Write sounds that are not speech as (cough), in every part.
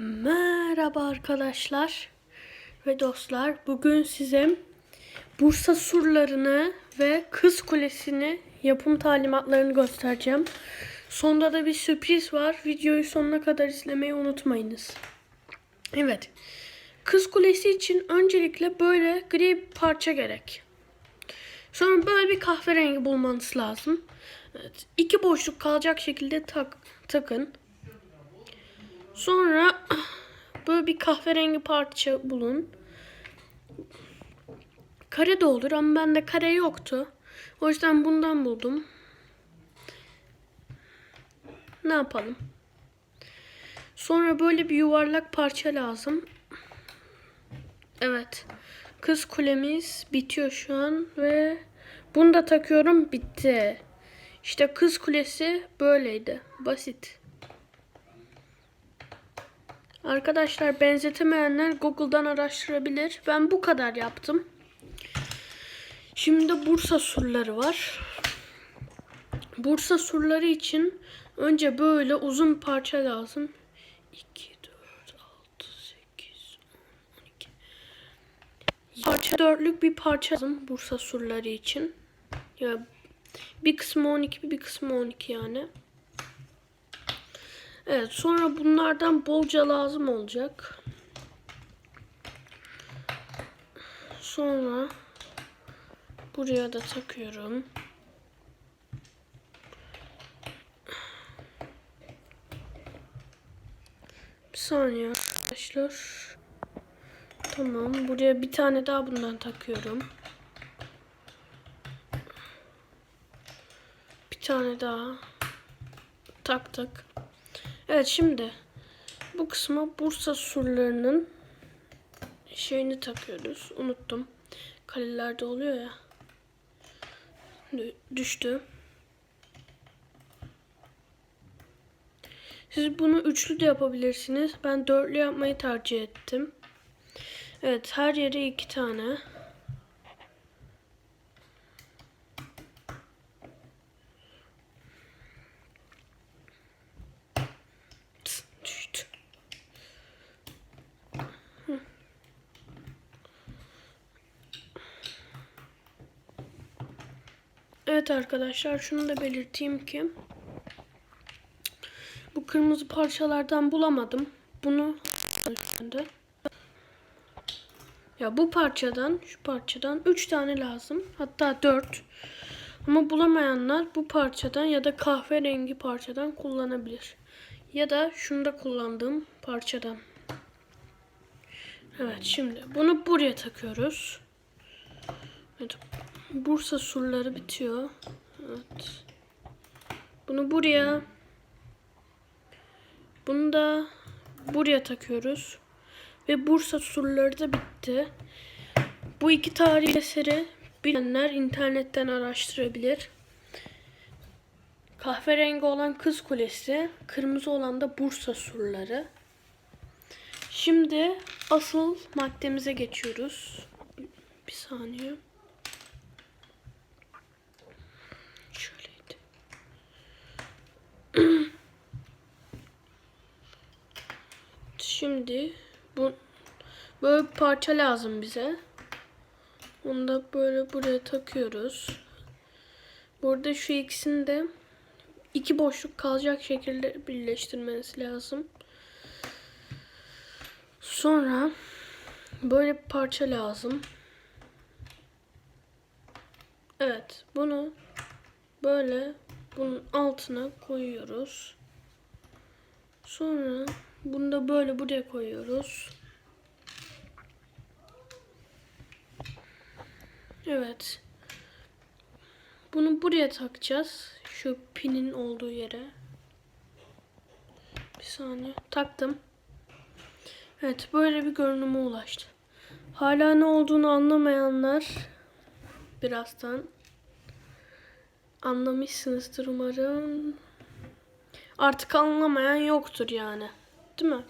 Merhaba arkadaşlar ve dostlar. Bugün size Bursa surlarını ve Kız Kulesi'ni yapım talimatlarını göstereceğim. Sonda da bir sürpriz var. Videoyu sonuna kadar izlemeyi unutmayınız. Evet. Kız Kulesi için öncelikle böyle gri bir parça gerek. Sonra böyle bir kahverengi bulmanız lazım. Evet. İki boşluk kalacak şekilde tak, takın. Sonra (clears throat) böyle bir kahverengi parça bulun. Kare de olur ama bende kare yoktu. O yüzden bundan buldum. Ne yapalım? Sonra böyle bir yuvarlak parça lazım. Evet. Kız kulemiz bitiyor şu an ve bunu da takıyorum bitti. İşte kız kulesi böyleydi. Basit. Arkadaşlar benzetemeyenler Google'dan araştırabilir. Ben bu kadar yaptım. Şimdi Bursa surları var. Bursa surları için önce böyle uzun parça lazım. 2, 4, 6, 8, 10, 12. Parça dörtlük bir parça lazım Bursa surları için. Ya bir kısmı 12, bir kısmı 12 yani. Evet sonra bunlardan bolca lazım olacak. Sonra buraya da takıyorum. Bir saniye arkadaşlar. Tamam buraya bir tane daha bundan takıyorum. Bir tane daha taktık. Evet şimdi bu kısma Bursa surlarının şeyini takıyoruz. Unuttum. Kalelerde oluyor ya. Dü- Düştü. Siz bunu üçlü de yapabilirsiniz. Ben dörtlü yapmayı tercih ettim. Evet her yere iki tane. Evet arkadaşlar şunu da belirteyim ki bu kırmızı parçalardan bulamadım. Bunu. Ya bu parçadan, şu parçadan 3 tane lazım. Hatta 4. Ama bulamayanlar bu parçadan ya da kahverengi parçadan kullanabilir. Ya da şunu da kullandığım parçadan. Evet şimdi bunu buraya takıyoruz. Evet. Bursa surları bitiyor. Evet. Bunu buraya bunu da buraya takıyoruz. Ve Bursa surları da bitti. Bu iki tarihi eseri bilenler internetten araştırabilir. Kahverengi olan Kız Kulesi, kırmızı olan da Bursa surları. Şimdi asıl maddemize geçiyoruz. Bir saniye. Şimdi bu böyle bir parça lazım bize. Onu da böyle buraya takıyoruz. Burada şu ikisini de iki boşluk kalacak şekilde birleştirmeniz lazım. Sonra böyle bir parça lazım. Evet, bunu böyle bunun altına koyuyoruz. Sonra bunu da böyle buraya koyuyoruz. Evet. Bunu buraya takacağız. Şu pinin olduğu yere. Bir saniye. Taktım. Evet böyle bir görünüme ulaştı. Hala ne olduğunu anlamayanlar birazdan anlamışsınızdır umarım. Artık anlamayan yoktur yani. Değil mi?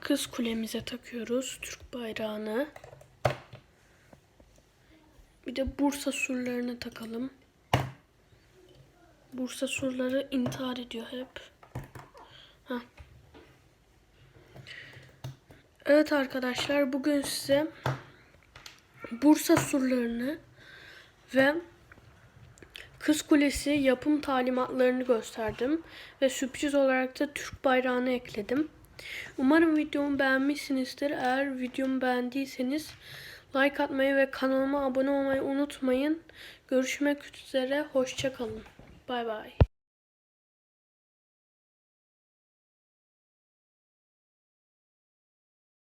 Kız kulemize takıyoruz Türk bayrağını. Bir de Bursa surlarını takalım. Bursa surları intihar ediyor hep. Heh. Evet arkadaşlar bugün size Bursa surlarını ve Kız Kulesi yapım talimatlarını gösterdim ve sürpriz olarak da Türk bayrağını ekledim. Umarım videomu beğenmişsinizdir. Eğer videomu beğendiyseniz like atmayı ve kanalıma abone olmayı unutmayın. Görüşmek üzere, hoşçakalın. Bay bay.